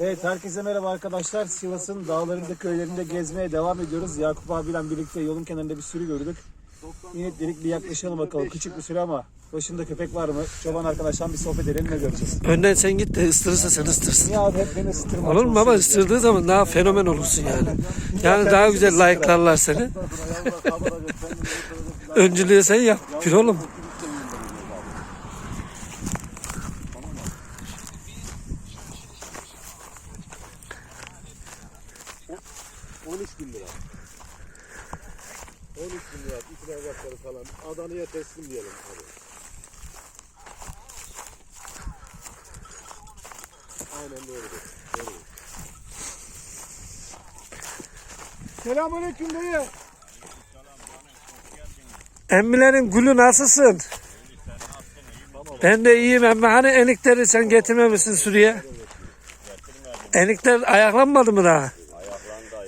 Evet herkese merhaba arkadaşlar. Sivas'ın dağlarında köylerinde gezmeye devam ediyoruz. Yakup abiyle birlikte yolun kenarında bir sürü gördük. Yine dedik bir yaklaşalım bakalım. Küçük bir sürü ama başında köpek var mı? Çoban arkadaşlar bir sohbet edelim ne göreceğiz. Önden sen git de ısırırsa sen ısıtırsın. Niye abi hep beni ısıtırma. Olur mu baba ısırdığı zaman daha fenomen olursun yani. Yani daha güzel like'larlar seni. Öncülüğü sen yap. Bir oğlum. Teslim diyelim abi. Aynen doğrudur. Doğru. Selamünaleyküm dayı. Emmilerin gülü nasılsın? Ben de iyiyim emmi. Hani enikleri sen getirmemişsin sürüye? Enikler ayaklanmadı mı daha?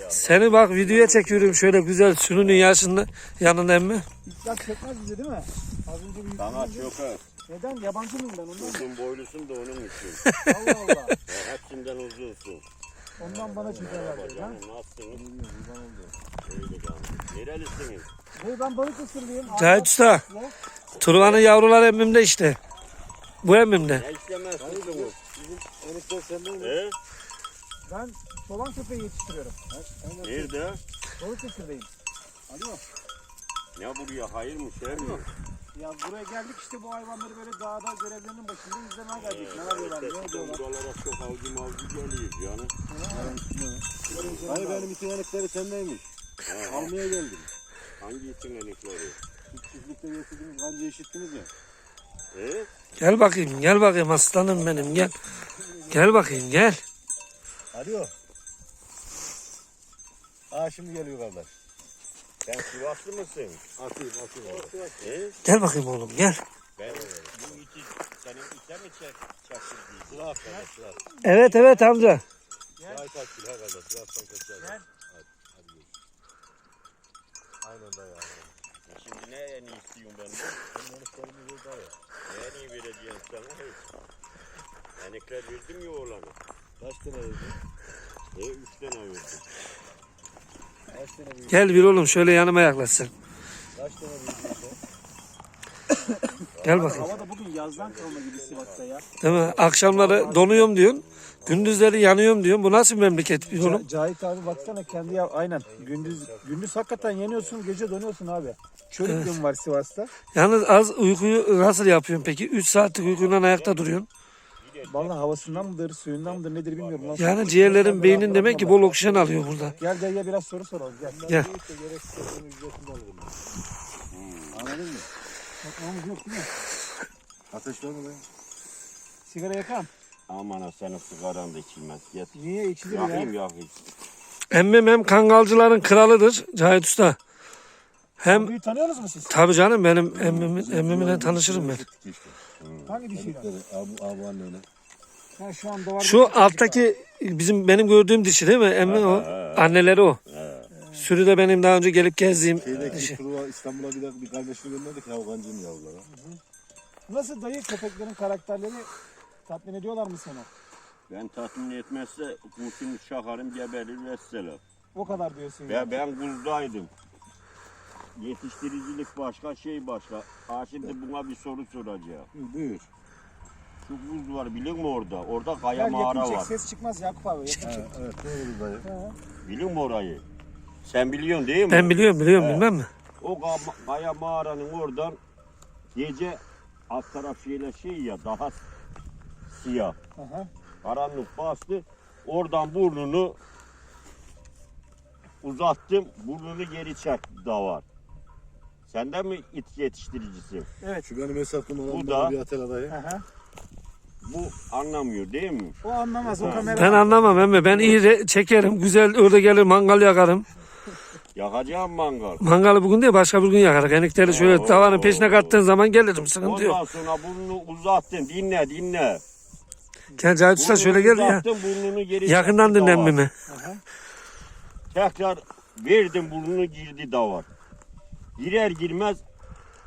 Seni bak videoya çekiyorum şöyle güzel sürünün yaşında yanında emmi. İlk çekmez bize değil mi? Az önce bir Sana çok az. Neden? Yabancı mıyım ben ondan? Uzun boylusun da onun için. Allah Allah. Ya Hepsinden uzunsun. Ondan bana çekerler. Ha? Canım nasılsınız? İyi canım. Nerelisiniz? Dayı ben balık ısırlıyım. Cahit Usta. Turvanın yavruları emmimde işte. Bu emmimde. Ne istemezsiniz? Enişte sende mi? He? Ben çoban köpeği yetiştiriyorum. Nerede? Balık ısırdayım. Alo. Ne buraya hayır mı şey mi? Ya buraya geldik işte bu hayvanları böyle dağda görevlerinin başında izlemeye geldik. Ne yapıyorlar, ne ediyorlar? buralara çok avcı mavcı geliyor canım. Hayır benim iki yanıkları sendeymiş. Almaya geldim. Hangi için yanıkları? Çiftlikte yaşadınız, kanca işittiniz ya. He? Gel bakayım gel bakayım aslanım benim gel. Gel bakayım gel. Alo. Aa şimdi geliyor kardeş. Sen Sivaslı mısın? Atayım atayım. He? Gel bakayım oğlum gel. Ben bu iki senin içe mi çek çektirdi? Sıra kardeş sıra. Evet evet amca. Sıra kaç kilo kardeş? Sırastan kaç kilo? Gel. Hadi hadi gel. Aynen dayı aynen. Şimdi ne en iyi istiyorsun benden? Benim yanıklarımı ver dayı. Ne en iyi vereceğim sana hiç. Yanıklar verdim ya oğlanı. Kaç tane verdin? E üç tane verdim. Kaç tane verdin? Gel bir oğlum şöyle yanıma yaklaşsın. Kaç tane verdin sen? Gel bakayım. Hava da bugün yazdan kalma gibi Sivas'ta ya. Değil mi? Akşamları donuyorum diyorsun. Gündüzleri yanıyorum diyorsun. Bu nasıl memleket bir oğlum? Ca- Cahit abi baksana kendi ya aynen. Gündüz gündüz hakikaten yanıyorsun, gece donuyorsun abi. Çölük gün var Sivas'ta. Yalnız az uykuyu nasıl yapıyorsun peki? 3 saatlik uykundan ayakta duruyorsun. Vallahi havasından mıdır, suyundan mıdır nedir bilmiyorum. Nasıl- Yani ciğerlerin beynin demek ki bol oksijen alıyor burada. Gel dayıya biraz soru soralım gel. Gel. Anladın mı? Bakmamız yok değil mi? Ateş var mı lan? Sigara yakan. Aman ha senin sigaran da içilmez. Git. Niye içilir ya? Yakayım yakayım. Emmim hem kangalcıların kralıdır Cahit Usta. Hem Abiyi tanıyorsunuz mu siz? tabii canım benim emmimin, emmimle tanışırım ben. Hangi dişiyle? Abu, abu anneyle. Ha, şu. Şu alttaki bizim benim gördüğüm dişi değil mi? Emmi o. Anneleri o. Sürüde benim daha önce gelip gezdiğim Şeydeki dişi. Truva İstanbul'a bir, de, bir kardeşini gönderdik Havgancı'nın yavruları. Nasıl dayı köpeklerin karakterleri tatmin ediyorlar mı seni? Ben tatmin etmezse kurşun şakarım geberir vesselam. O kadar diyorsun ya. Ben, ben kuzdaydım. Yetiştiricilik başka, şey başka. Ha şimdi buna bir soru soracağım. Buyur. Şu buz var biliyor musun orada? Orada kaya Gel mağara var. ses çıkmaz Yakup abi. Yakın çek. Evet doğru dayı. Biliyor musun orayı? Sen biliyorsun değil mi? Ben biliyorum biliyorum bilmem mi? O ka- kaya mağaranın oradan gece alt taraf şeyle şey ya daha siyah. Aha. Karanlık bastı. Oradan burnunu uzattım. Burnunu geri çek davar. Senden mi it yetiştiricisi? Evet. Şu benim hesabım olan Bu da- bir atel dayı. Aha. Bu anlamıyor değil mi? O anlamaz o kamera. Ben anlamam emmi. Ben iyi re- çekerim. Güzel öyle gelir mangal yakarım. Yakacağım mangal. Mangalı bugün değil başka bir gün yakarız. Enikleri şöyle Oo. tavanın peşine kattığın zaman gelirim. Sıkıntı yok. Ondan sonra burnunu uzattın. Dinle dinle. Gel Cahit Usta şöyle gel ya. uzattın, burnunu geri Yakından çekti dinle davar. emmimi. Tekrar verdim burnunu girdi davar. Girer girmez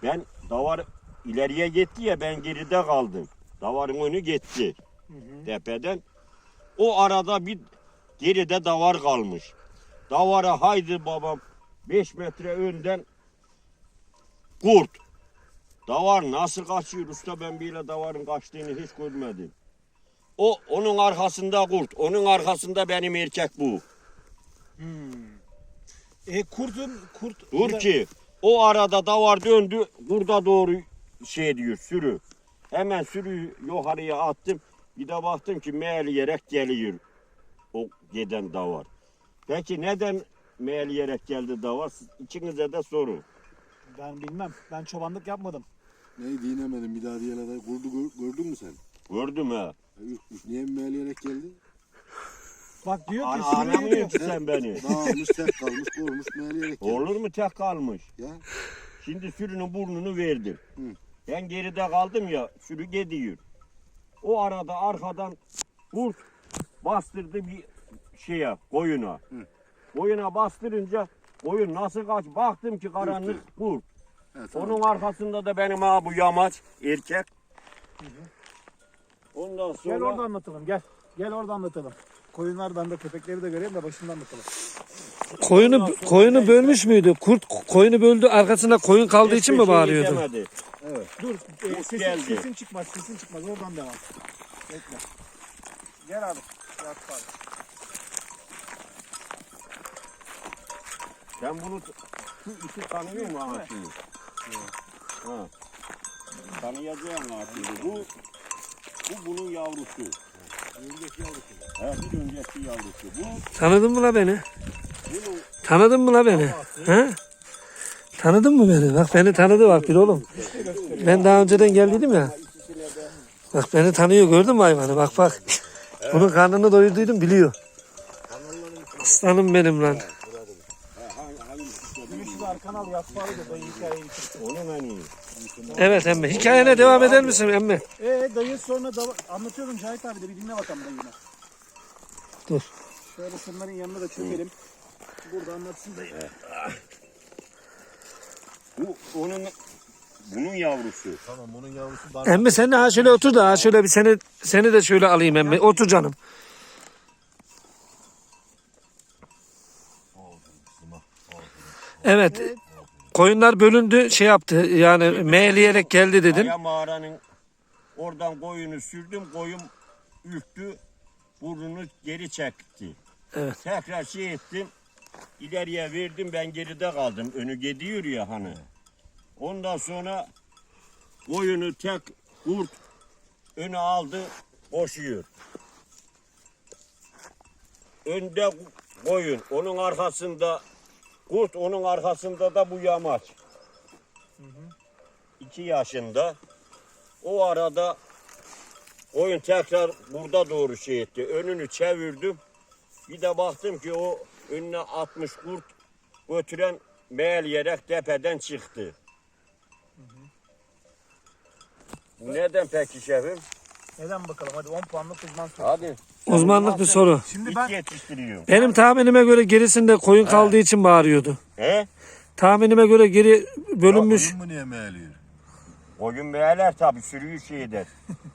ben davar ileriye gitti ya ben geride kaldım. Davarın önü gitti tepeden. O arada bir geride davar kalmış. Davara haydi babam 5 metre önden kurt. Davar nasıl kaçıyor usta ben bile davarın kaçtığını hiç görmedim. O onun arkasında kurt, onun arkasında benim erkek bu. E kurtun kurt Dur ki o arada davar döndü burada doğru şey diyor sürü. Hemen sürüyü yukarıya attım. Bir de baktım ki meğerleyerek geliyor o giden davar. Peki neden meğerleyerek geldi davar? Siz- İkinize de soru. ben bilmem. Ben çobanlık yapmadım. Neyi dinemedim bir daha diyene de kurdu gör- gördün mü sen? Gördüm ha. Ya, Ürkmüş. Niye meğleyerek geldi? Bak diyor ki An- sürüye Anlamıyor gidiyor. ki sen beni. Dağılmış tek kalmış korumuş meğleyerek geldi. Olur mu tek kalmış? Ya Şimdi sürünün burnunu verdim. Hı. Ben geride kaldım ya sürü gidiyor. O arada arkadan kurt bastırdı bir şeye koyuna. Koyuna bastırınca koyun nasıl kaç baktım ki karanlık kurt. tamam. Onun arkasında da benim ha bu yamaç erkek. Ondan sonra Gel orada anlatalım gel. Gel orada anlatalım. Koyunlar bende köpekleri de göreyim de başından anlatalım. Koyunu koyunu bölmüş müydü? Kurt koyunu böldü arkasında koyun kaldığı için mi hiçbir şey bağırıyordu? Dur e, sesin, geldi. sesin çıkmaz sesin çıkmaz oradan devam. Bekle. Gel abi. Yakup abi. Sen bunu şu işi tanıyor musun ha şimdi? Ha. Tanıyacağım ha şimdi. Bu, bu bunun yavrusu. Önceki yavrusu. He, bir önceki yavrusu. Bu Tanıdın mı la beni? bunun Tanıdın mı la beni? He? Tanıdın mı beni? Bak beni tanıdı bak bir oğlum. Ben daha önceden geldiydim ya. Bak beni tanıyor gördün mü hayvanı? Bak bak. Bunun karnını doyurduydum biliyor. Aslanım benim lan. Evet emmi. Hikayene devam eder misin emmi? Ee dayı sonra da anlatıyorum Cahit abi de bir dinle bakalım dayını. Dur. Şöyle şunların yanına da çökelim. Burada anlatsın dayı. Bu onun bunun yavrusu. Tamam bunun yavrusu dar. Emmi sen de ha şöyle otur da ha şöyle bir seni seni de şöyle alayım emmi. Otur canım. Evet. Koyunlar bölündü şey yaptı yani meğleyerek geldi dedin. Aya mağaranın oradan koyunu sürdüm. Koyun ürktü. Burnunu geri çekti. Evet. Tekrar şey ettim. ileriye verdim ben geride kaldım. Önü gidiyor ya hani. Ondan sonra koyunu tek kurt önü aldı koşuyor. Önde koyun, onun arkasında kurt, onun arkasında da bu yamaç. İki yaşında. O arada koyun tekrar burada doğru şey etti. Önünü çevirdim. Bir de baktım ki o önüne 60 kurt götüren meyel yerek tepeden çıktı. Bu neden peki şefim? Neden bakalım hadi 10 puanlık uzman soru. Hadi. Uzmanlık bir soru. Şimdi İt ben yetiştiriyor. Benim tahminime göre gerisinde koyun kaldığı için bağırıyordu. He? Tahminime göre geri bölünmüş. Koyun mu niye meğliyor? Koyun beyler tabi sürüyü şey eder.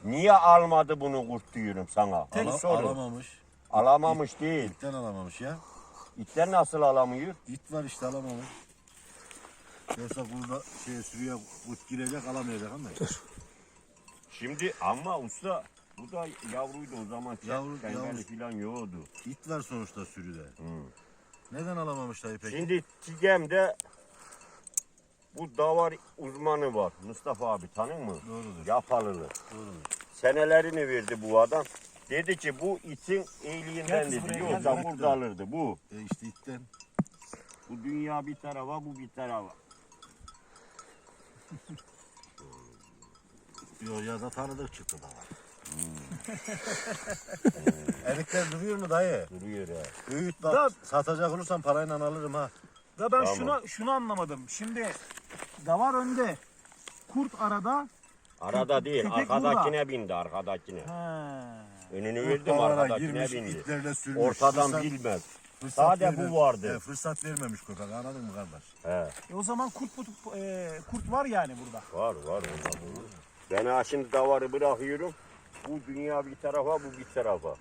Niye almadı bunu kurt diyorum sana? Ala- Bir soru. alamamış. Alamamış değil. İtten alamamış ya. İtler nasıl alamıyor? İt var işte alamamış. Yoksa burada şey sürüye kurt girecek alamayacak ama. Şimdi ama usta bu da yavruydu o zaman. Yavru- Yavru, yavru. falan yoktu. İt var sonuçta sürüde. Neden alamamış dayı peki? Şimdi Tigem'de bu davar uzmanı var. Mustafa abi tanın mı? Doğrudur. Yapalılı. Doğrudur. Senelerini verdi bu adam. Dedi ki bu itin iyiliğinden kız dedi. buraya, Yoksa gel. burada alırdı bu. E işte itten. Bu dünya bir tarafa bu bir tarafa. Yo ya da tanıdık çıktı da var. Erikler duruyor mu dayı? Duruyor ya. Da- bak. Satacak olursan parayla alırım ha. da ben Tamam. şunu şunu anlamadım. Şimdi davar önde. Kurt arada. Arada değil. köpek Arkadakine bindi arkadakine. He. Önünü verdim Davar'a arkadakine girmiş, bindi. sürmüş. Ortadan Fırsat- bilmez. fırsat Sade bu vardı. He, fırsat vermemiş köpek anladın mı kardeş? He. E o zaman kurt bu- e, kurt var yani burada. Var var onda bulur. Ben ha şimdi davarı bırakıyorum. Bu dünya bir tarafa bu bir tarafa.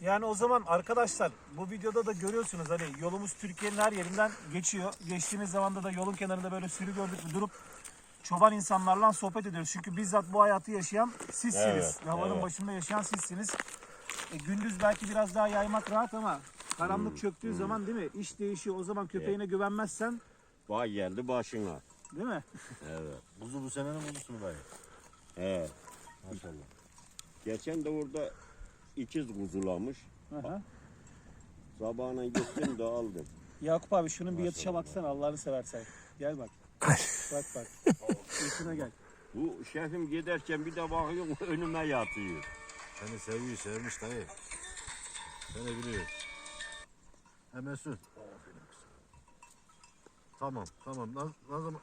Yani o zaman arkadaşlar bu videoda da görüyorsunuz hani yolumuz Türkiye'nin her yerinden geçiyor. Geçtiğimiz zamanda da yolun kenarında böyle sürü gördük mü durup çoban insanlarla sohbet ediyoruz. Çünkü bizzat bu hayatı yaşayan sizsiniz. Evet, Havanın evet. başında yaşayan sizsiniz. E, gündüz belki biraz daha yaymak rahat ama karanlık Hmm, çöktüğü zaman değil mi? İş değişiyor. O zaman köpeğine güvenmezsen Vay geldi başına. Değil mi? Evet. Buzu bu senenin buzusu mu dayı? Evet. Maşallah. Geçen de orada ikiz kuzulamış. Aha. Sabahına gittim de aldım. Yakup abi şunun bir yatışa baksana Allah'ını seversen. Gel bak. bak bak. Yakına gel. Bu şefim giderken bir de bakıyorum önüme yatıyor. Seni seviyor, sevmiş dayı. Seni biliyor. He Mesut. Tamam, tamam. Ne, ne zaman?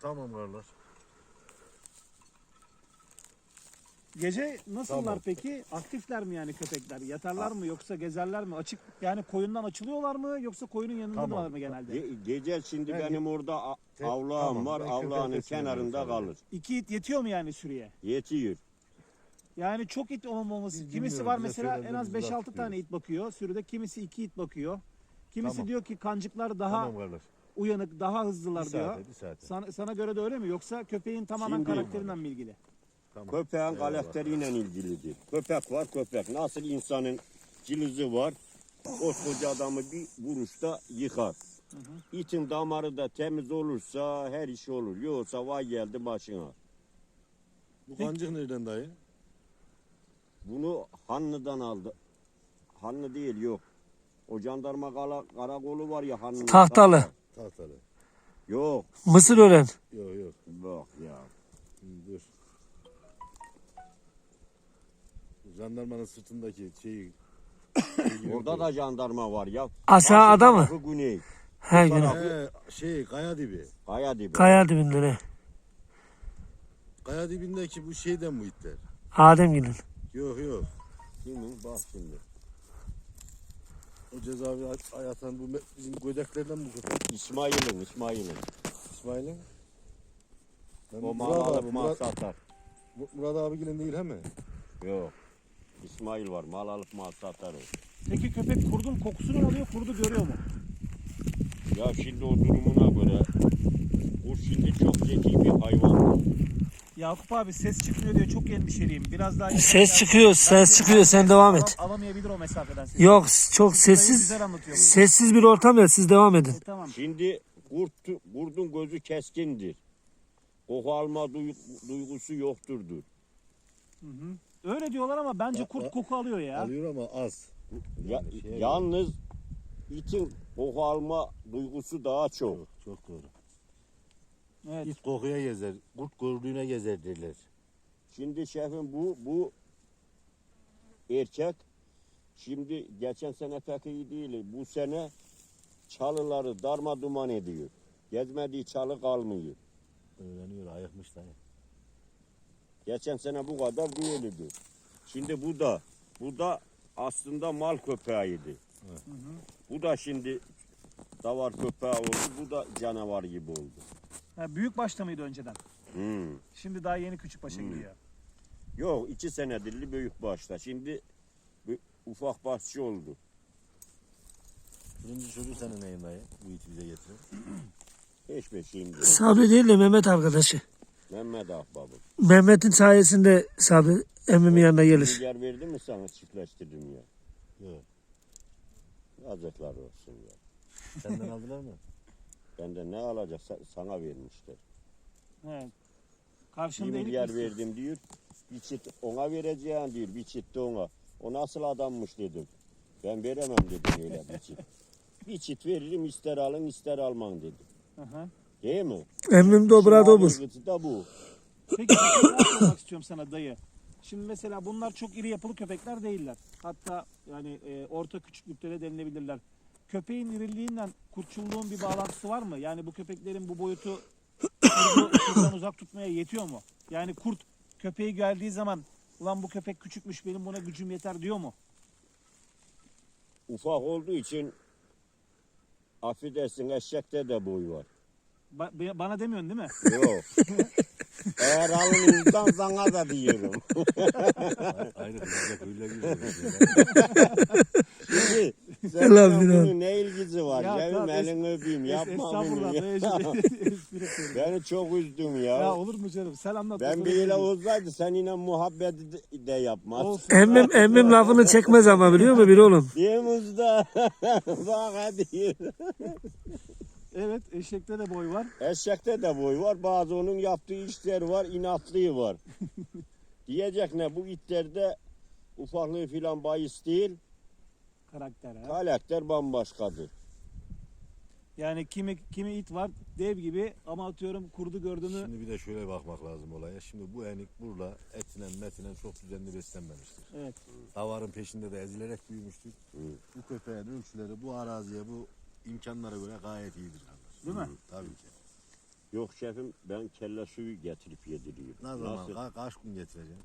Tamam kardeş. Gece nasıllar Tamam. peki? Aktifler mi yani köpekler? Yatarlar mı yoksa gezerler mi? Açık yani koyundan açılıyorlar mı yoksa koyunun yanında Tamam. mı genelde? Ge- gece şimdi Ben- benim orada a- Te- avlağım tamam, var. ben Avlağının kenarında kalır. İki it yetiyor mu yani sürüye? Yetiyor. Yani çok it olmaması. Biz kimisi bilmiyoruz, var bize mesela en az söylendiğimiz 5-6 laf tane it bakıyor sürüde. Kimisi 2 it bakıyor. Kimisi Tamam. diyor ki kancıklar daha Tamam. Uyanık, daha hızlılar Bir diyor. saate, bir saate. Sana, sana göre de öyle mi? Yoksa köpeğin tamamen Şimdi- karakterinden mi ilgili? Tamam. Köpeğin karakteriyle ilgilidir. Köpek var köpek. Nasıl insanın cilizi var. Koskoca adamı bir vuruşta yıkar. İtin damarı da temiz olursa her iş olur. Yoksa vay geldi başına. Bu kancık nereden dayı? Bunu Hanlı'dan aldı. Hanlı değil yok. O jandarma kala, karakolu var ya Hanlı. Tahtalı. Tahtalı. Yok. Mısır öğren. Yok yok. Bak ya. Dur. Jandarmanın sırtındaki şeyi. Orada da jandarma var ya. Aşağı ada mı? Güney. Her gün. He, şey kaya dibi. Kaya dibi. Kaya dibinde ne? Kaya dibindeki bu şeyden bu itler. Adem gidin. Yok yok. Kimin? Bak şimdi. O cezaevi ay- ayatan bu bizim gödeklerden bu köpek. İsmail'in, İsmail'in. İsmail'in. Ben O alıp mal Murat, satar. Mu- Murat abi gelin değil he mi? Yok. İsmail var. Mal alıp mal satar o. Peki köpek kurdun kokusunu mu alıyor, kurdu görüyor mu? Ya şimdi o durumuna göre bu şimdi çok zeki bir hayvan. Yakup abi ses çıkmıyor diye çok endişeliyim. Biraz daha Ses çıkıyor, ses çıkıyor. Sen devam et. Al- alamayabilir o mesafeden sesi. Yok çok sessiz. Güzel anlatıyor. bunu. Sessiz bir ortam ya siz devam edin. E, tamam. Şimdi kurt, kurdun gözü keskindir. Koku alma duy- duygusu yokturdur. Öyle diyorlar ama bence kurt koku alıyor ya. Alıyor ama az. Ya, Yani şeye yalnız itin koku alma duygusu daha çok. Çok, çok doğru. Evet. İt kokuya gezer, kurt gördüğüne gezer derler. Şimdi şefim bu bu erkek şimdi geçen sene pek iyi değil. Bu sene çalıları darma duman ediyor. Gezmediği çalı kalmıyor. Öğreniyor, ayıkmış dayı. Geçen sene bu kadar değildi. Şimdi bu da bu da aslında mal köpeğiydi. Bu da şimdi davar köpeği oldu. Bu da canavar gibi oldu. Ha, büyük başta mıydı önceden? Hmm. Şimdi daha yeni küçük başa gidiyor. Yok iki senedirli büyük başta. Şimdi bir ufak başçı oldu. Birinci çocuğu senin neyin dayı? Bu iti bize getirin. Hiç beşiğim değil. Sabri değil de Mehmet arkadaşı. Mehmet Ahbabı. Mehmet'in sayesinde Sabri emmimin yanına gelir. Milyar verdi mi sana çiftleştirdim ya? Yok. Yazıklar olsun ya. Senden aldılar mı? Benden ne alacak Sa- sana vermişler. Evet. 1 Karşında milyar verdim diyor. Bir çit ona vereceğim diyor. Bir çit de ona. O nasıl adammış dedim. Ben veremem dedim öyle bir çit. Bir çit veririm ister alın ister alman dedim. Hı hı. Değil mi? Emmim dobra dobur. Şimdi da bu. Peki bir şey daha sormak istiyorum sana dayı. Şimdi mesela bunlar çok iri yapılı köpekler değiller. Hatta yani e, orta küçüklükte de denilebilirler. Köpeğin iriliğinden kurtçulluğun bir bağlantısı var mı? Yani bu köpeklerin bu boyutu kurttan uzak tutmaya yetiyor mu? Yani kurt köpeği geldiği zaman ulan bu köpek küçükmüş benim buna gücüm yeter diyor mu? Ufak olduğu için affedersin eşekte de boy var. Ba- bana demiyorsun değil mi? Yok. Eğer alınırsan sana da diyorum. Ayrı kızacak öyle. Şimdi senin Bilal. bunun ne ilgisi var? Ya Cemil tamam, es- elini öpeyim yapma Estağfurullah. bunu. Ya. espri- espri yapıyorum. Beni çok üzdün ya. Ya olur mu canım? Sen anlat. ben böyle söyleyeyim. olsaydı seninle muhabbet de- de yapmaz. Olsun. Emmim, emmim lafını çekmez ama biliyor musun bir oğlum? Mi usta? Bak hadi. Evet eşekte de boy var. Eşekte de boy var. Bazı onun yaptığı işler var. inatlığı var. Diyecek ne bu itlerde ufaklığı filan bahis değil. Karakter ha. Karakter bambaşkadır. Yani kimi kimi it var dev gibi ama atıyorum kurdu gördüğünü Şimdi bir de şöyle bakmak lazım olaya. Şimdi bu enik burada etinen metinen çok düzenli beslenmemiştir. evet. Davarın peşinde de ezilerek büyümüştür. Bu köpeğin ölçüleri bu araziye bu imkanlara göre gayet iyidir. kardeş. Değil mi? Tabii ki. Yok şefim ben kelle suyu getirip yediriyorum. Ne zaman Nasıl? ka- kaç gün getireceğim?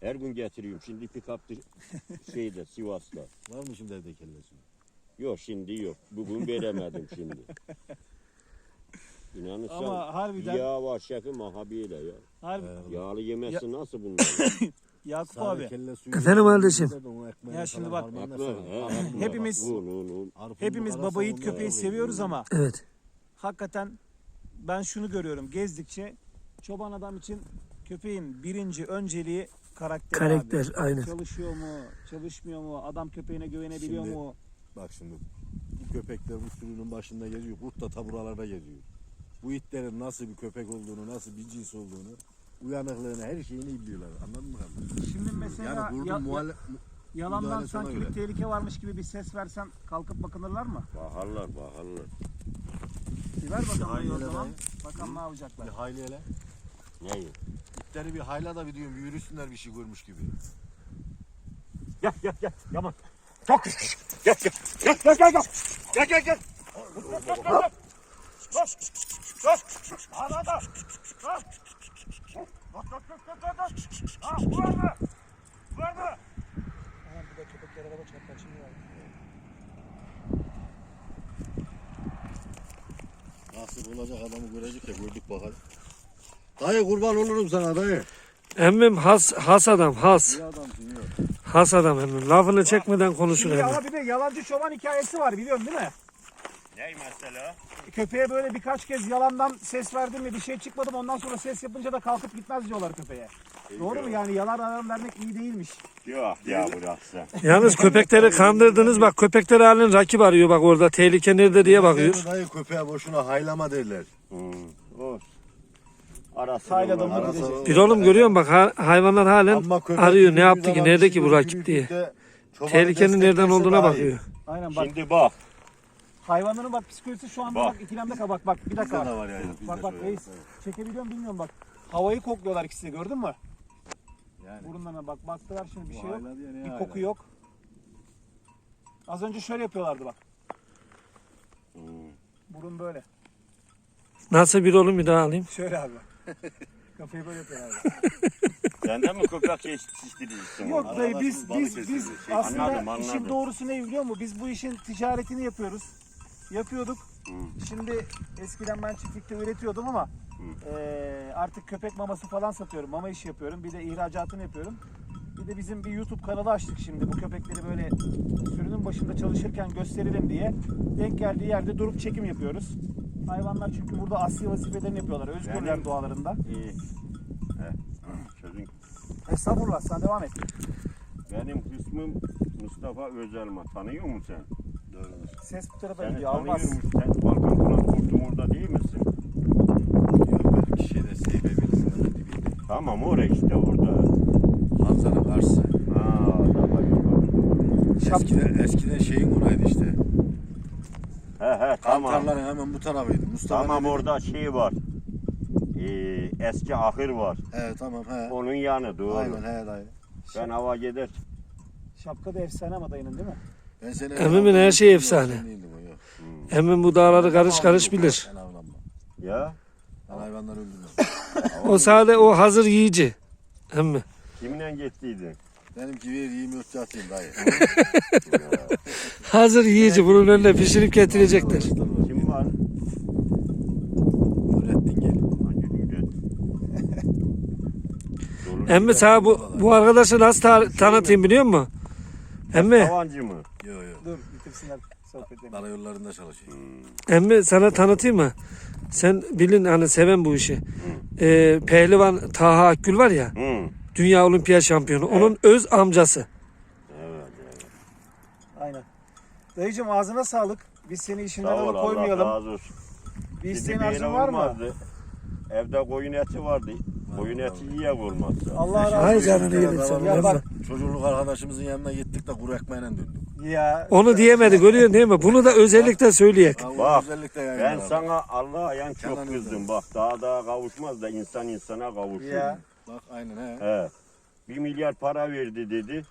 Her gün getiriyorum. Şimdi pick-up'ta şeyde Sivas'ta. Var mı şimdi evde kelle suyu? Yok şimdi yok. Bugün veremedim şimdi. İnanırsan Ama harbiden yağ var şefim aha böyle ya. harbi Yağlı yemesi nasıl bunlar? Yakup abi. Efendim kardeşim? Ya şimdi bak- Hepimiz- hepimiz baba yiğit köpeği seviyoruz ama Evet. hakikaten ben şunu görüyorum gezdikçe çoban adam için köpeğin birinci önceliği karakter, Karakter abi. aynen. Çalışıyor mu, çalışmıyor mu, adam köpeğine güvenebiliyor Şimdi- mu? Bak şimdi bu köpekler bu sürünün başında geziyor. Kurt da taburalarda geziyor. Bu itlerin nasıl bir köpek olduğunu, nasıl bir cins olduğunu, uyanıklığını, her şeyini biliyorlar. Anladın mı kardeşim? Şimdi mesela Yani burada ya- muhalle... yalandan sanki göre. bir tehlike varmış gibi bir ses versen kalkıp bakınırlar mı? Baharlar baharlar. Bir ver bakalım Hayır, o zaman. Bakalım ne yapacaklar. Bir hayli hele. Neyi? İtleri bir hayla da bir diyorum bir yürüsünler bir şey görmüş gibi. Gel gel gel. Yaman. Çok gel gel. Gel gel gel gel. Gel gel gel. Bir de köpekler araba çarpar şimdi var. Nasıl olacak adamı görecek ya gördük bakalım. Dayı kurban olurum sana dayı. Emmim has, has adam has. İyi adamsın ya. Has adam emmim. Lafını çekmeden konuşur Şimdi emmim. ama bir de yalancı çoban hikayesi var biliyorsun değil mi? Ney mesela? Köpeğe böyle birkaç kez yalandan ses verdim mi bir şey çıkmadı mı ondan sonra ses yapınca da kalkıp gitmez diyorlar köpeğe. Doğru mu yani yalan alan vermek iyi değilmiş. Yok ya bırak sen. Yalnız köpekleri kandırdınız bak köpekler halin rakip arıyor bak orada tehlike nerede diye bakıyor. Dayı köpeğe boşuna haylama derler. Hmm. Mı Arası- gidecek? Bir oğlum görüyor musun bak ha- hayvanlar halen Ama köpek arıyor ne yürüdüğü yaptı ki zaman nerede ki bu şey rakip diye. çobanı Tehlikenin nereden desteklerse olduğuna iyi. bakıyor. Aynen bak Şimdi bak. Hayvanların bak psikolojisi şu anda bak, Bak. ikilemde kal bak bak bir dakika Bizde de var yani. Bak bak şöyle. reis çekebiliyor muyum bilmiyorum bak. Havayı kokluyorlar ikisi de gördün mü? Yani. Burunlarına bak baktılar şimdi bir Bu şey yok. ne Bir koku yok. Az önce şöyle yapıyorlardı bak. Hmm. Burun böyle. Nasıl bir oğlum bir daha alayım. Şöyle abi. Kafayı böyle yapıyorlardı. Senden mi köpek yetiştiricisin? Yok oğlum? dayı Arada biz biz Balıkesir'de biz şey- aslında Anladım, işin anladım. doğrusu ne biliyor musun? Biz bu işin ticaretini yapıyoruz. Yapıyorduk. Hı. Şimdi eskiden ben çiftlikte üretiyordum ama eee, artık köpek maması falan satıyorum. Mama işi yapıyorum. Bir de ihracatını yapıyorum. Bir de bizim bir YouTube kanalı açtık şimdi. Bu köpekleri böyle sürünün başında çalışırken gösterelim diye. Denk geldiği yerde durup çekim yapıyoruz. Hayvanlar çünkü burada asli vazifelerini yapıyorlar. Özgürler Yani- doğalarında. İyi. He. Çözün. Estağfurullah sen devam et. Benim kısmım Mustafa Özelma. Tanıyor musun sen? Ses bu tarafa gidiyor. Almaz. tanıyorum. Sen Balkan Transport'un orada değil misin? Yok benimki şeyde Seybe birisinin dibinde. Tamam oraya işte orada. Manzara karşısı. Ha, da bak. Şap- Eskiden, eskiden şeyin oraydı işte. He he tamam. Kantarların hemen bu tarafıydı. Mustafa Tamam dedi- orada şey var. Ee, eski ahır var. He tamam he. Onun yanı doğru. Aynen he dayı. Ben hava gider. Şapka da efsane ama dayının değil mi? Ben seni Emmimin her şeyi efsane. Emmim bu dağları karış karış bilir. Ben avlanmam. Ya Ben hayvanları öldürmem. O sade o hazır yiyici. Emmi. kiminle gittiydin? Benimki bir 24 atayım dayı. Hazır yiyici bunun önüne pişirip getirecekler. Kim var? Nurettin gel. Emmi sana bu, bu arkadaşı nasıl ta- tanıtayım biliyor musun? Emmi, Tavancı mı? Yok yok. Dur bitirsinler sohbetlerini. Karayollarında çalışıyor. emmi sana tanıtayım mı? Sen bilin hani seven bu işi. Ee, pehlivan Taha Akgül var ya, Hı. dünya olimpiyat şampiyonu. Onun öz amcası. Evet, evet. Aynen. Dayıcım ağzına sağlık. Biz seni işinden Sağ ol alıp Allah koymayalım. razı olsun. Bir isteğin arzun var mı? olmazdı. Evde koyun eti vardı. Koyun eti yiyek olmazdı. Allah razı Hay olsun. canını yedim sen. Ya bak Çocukluk arkadaşımızın yanına gittik de kuru ekmeğine döndük. ya. Onu diyemedi görüyorsun değil mi? Bunu da özellikle söyleyek. Ha, o Bak, özellikle yani. Ben sana Allah'a yan çok Yalan kızdım. Bak daha daha kavuşmaz da insan insana kavuşur. Ya. Bak aynen he. He. Bir milyar para verdi dedi.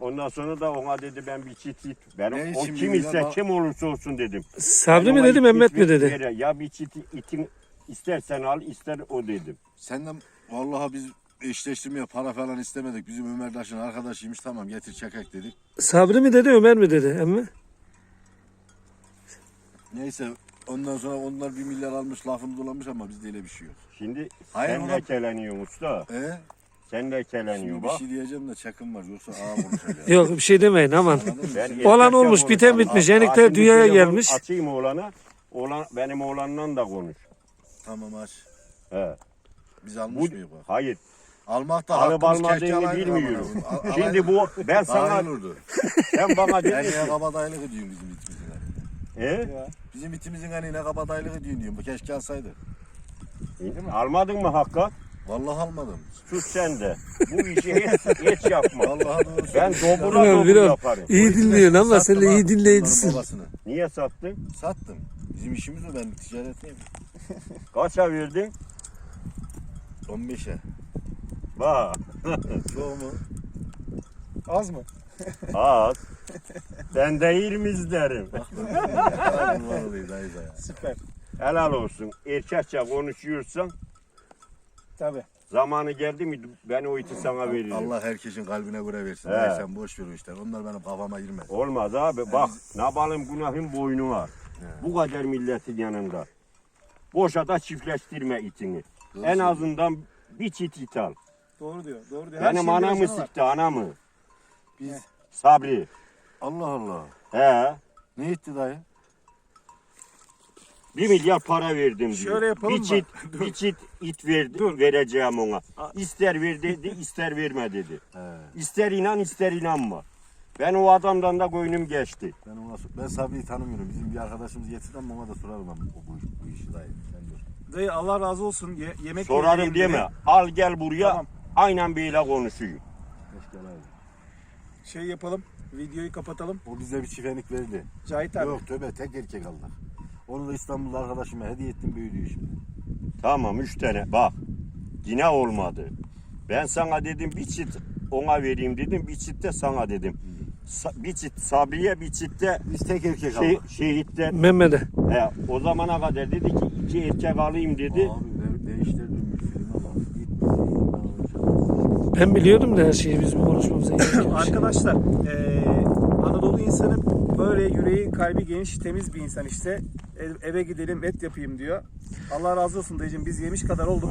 Ondan sonra da ona dedi ben bir çit it. Ben Ne o için kim bir ise milyar? kim olursa olsun dedim. Sabri mi Ona dedi it- Mehmet it mi dedi? vere. Ya bir çit itin istersen al ister o dedim. Senden vallahi biz eşleştirmeye para falan istemedik. Bizim Ömerdaş'ın arkadaşıymış tamam getir çekek dedik. Sabri mi dedi Ömer mi dedi emmi? Neyse ondan sonra onlar bir milyar almış lafını dolamış ama bizde öyle bir şey yok. Şimdi Hayır, sen ona- de keleniyorsun usta. E? Sen de Şimdi bir bak. şey diyeceğim de çakım var yoksa ağa konuşacak. Yok bir şey demeyin aman. Olan olmuş, biten bitmiş. Yenikler açayım dünyaya telefon, gelmiş. Açayım oğlana. Oğlan, benim oğlanla da konuş. Tamam aç. He. Biz almış mıyız bak? hayır. Almak da Alıp hakkımız keşke almadığını koyayım. Al- Şimdi bu ben Sana sana olurdu. sen bana Ben dedin niye ki. kabadayılık ediyorsun bizim itimizin hani. He? Ya. Bizim itimizin hani ne kabadayılık ediyorsun diyorum. Bu keşke alsaydı. Almadın mı hakka? Vallahi almadım. Sus sen de. Bu işi hiç, hiç yapma. Vallahi doğru Ben söylüyorsun. dobra Biraz, dobra biraz. yaparım. İyi dinliyorsun ama sen de iyi dinleyicisin. babasını. Niye sattın? Sattım. Bizim işimiz o ben ticaretliyim. Kaça verdin? 15'e. Bak. Çoğu mu? Az mı? Az. Ben de 20 derim. Bak ben var olayım dayı dayı. Süper. Helal olsun. Erkekçe konuşuyorsan Tabii. zamanı geldi mi ben o iti sana veririm. Allah herkesin kalbine göre versin. He. Dayı sen boş ver o işler. Onlar benim kafama girmez. Olmaz abi. Bak nabalım günahın boynu var. Bu kadar milletin yanında. Boşa da çiftleştirme itini. Doğru en azından bir çit it al. Doğru diyor. Doğru diyor. Her Benim şeyin bir anamı aşamı var. sıktı anamı. Biz Sabri. Allah Allah. He. Ne etti dayı? Bir milyar para verdim diyor. Şöyle yapalım bir mı? çit, bir çit it verdi, vereceğim ona. İster ver dedi, ister verme dedi. He. İster inan, ister inanma. Ben o adamdan da koynum geçti. Ben ona ben Sabri'yi tanımıyorum. Bizim bir arkadaşımız getirdi ama ona da sorarım ben bu, bu, bu işi dayı. Sen dur. Dayı Allah razı olsun. Ye- yemek Sorarım mi? dedi. Al gel buraya, Tamam. aynen böyle alaydı. Şey yapalım. Videoyu kapatalım. O bize bir çiftlik verdi. Cahit abi. Yok tövbe tek erkek aldık. Onu da İstanbul'da arkadaşıma hediye ettim büyüdü şimdi. Tamam üç tane, bak. Yine olmadı. Ben sana dedim bir çit ona vereyim dedim, bir çit de sana dedim. Sa- bir çit Sabriye, bir çit de Biz tek erkek şey, aldık. şehitten. Mehmet'e. He, o zamana kadar dedi ki iki erkek alayım dedi. Abi filme bak. Git. Ben biliyordum da her şeyi bizim konuşmamıza gerek yok. Arkadaşlar eee, Anadolu insanı böyle yüreği kalbi geniş temiz bir insan işte. E- eve gidelim et yapayım diyor. Allah razı olsun dayıcım biz yemiş kadar olduk.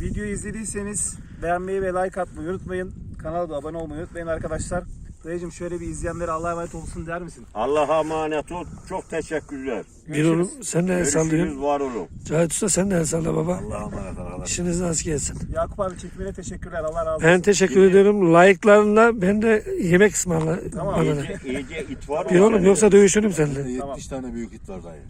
Videoyu izlediyseniz beğenmeyi ve like atmayı unutmayın. Kanala da abone olmayı unutmayın arkadaşlar. Dayıcım şöyle bir izleyenlere Allah'a emanet olsun der misin? Allah'a emanet ol. Çok teşekkürler. Bir oğlum sen de el sallıyorsun. Görüşürüz var olun. Cahit Usta sen de el salla baba. Allah'a emanet arkadaşlar. İşiniz nasıl gelsin. Yakup abi çekimine teşekkürler. Allah razı olsun. Ben teşekkür ediyorum. Like'larınla ben de yemek ısmarla Tamam. bana da. İyice, iyice it var Bir oğlum yoksa dövüşürüm seninle. 70 tane büyük it var dayı.